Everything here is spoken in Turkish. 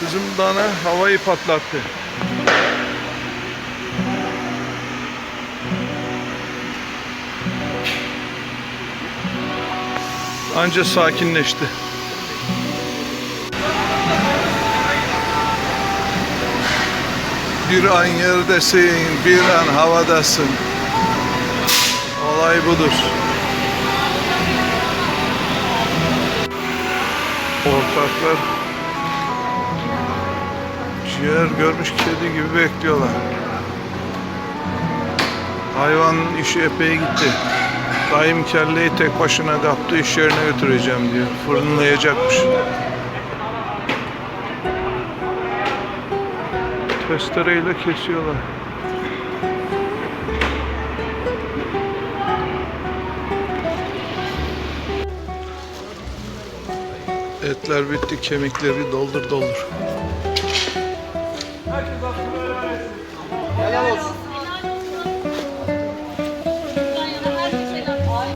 Kızım dana havayı patlattı. Anca sakinleşti. Bir an yerdesin, bir an havadasın. Olay budur. Ortaklar ciğer görmüş kedi gibi bekliyorlar. Hayvanın işi epey gitti. Dayım kelleyi tek başına kaptı iş yerine götüreceğim diyor. Fırınlayacakmış. Testereyle kesiyorlar. Etler bitti, kemikleri doldur doldur. Helal olsun.